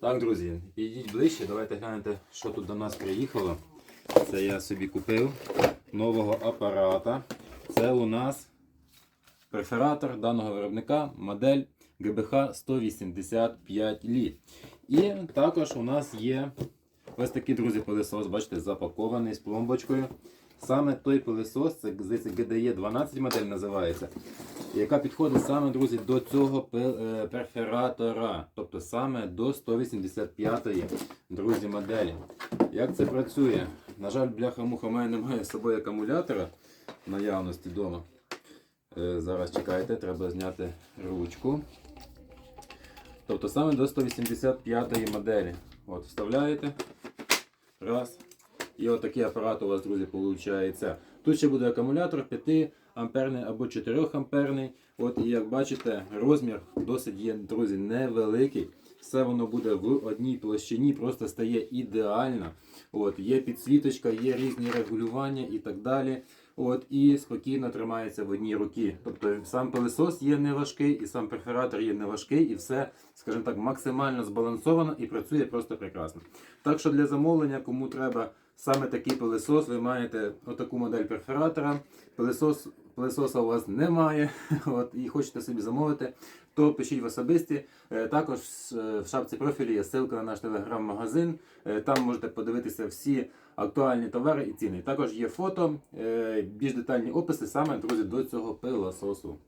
Так, друзі, підійдіть ближче, давайте глянете, що тут до нас приїхало. Це я собі купив нового апарата. Це у нас перфоратор даного виробника, модель GBH 185 Li. І також у нас є ось такий, друзі, пилисос, бачите, запакований з пломбочкою. Саме той пилисос, це здається, GDE 12 модель називається, яка підходить саме, друзі, до цього е, тобто саме до 185-ї, друзі, моделі. Як це працює? На жаль, бляха-муха, в мене немає з собою акумулятора наявності вдома. Е, Зараз чекайте, треба зняти ручку. Тобто саме до 185 моделі. От, вставляєте. Раз. І отакий апарат у вас, друзі, виходить. Тут ще буде акумулятор 5 амперний або 4 амперний. От, і як бачите, розмір досить є, друзі, невеликий. Все воно буде в одній площині, просто стає ідеально. От, є підсвіточка, є різні регулювання і так далі. От, і спокійно тримається в одній руці. Тобто сам пилисос є неважкий, і сам перфоратор є неважкий, і все, скажімо так, максимально збалансовано і працює просто прекрасно. Так що для замовлення, кому треба саме такий пилисос, ви маєте отаку модель перфоратора. Пилисос, пилисоса у вас немає, от, і хочете собі замовити, то пишіть в особисті. Е, Також е, в шапці профілі є ссылка на наш телеграм-магазин. Е, Там можете подивитися всі актуальні товари і ціни. Також є фото, більш детальні описи саме друзі до цього пилососу.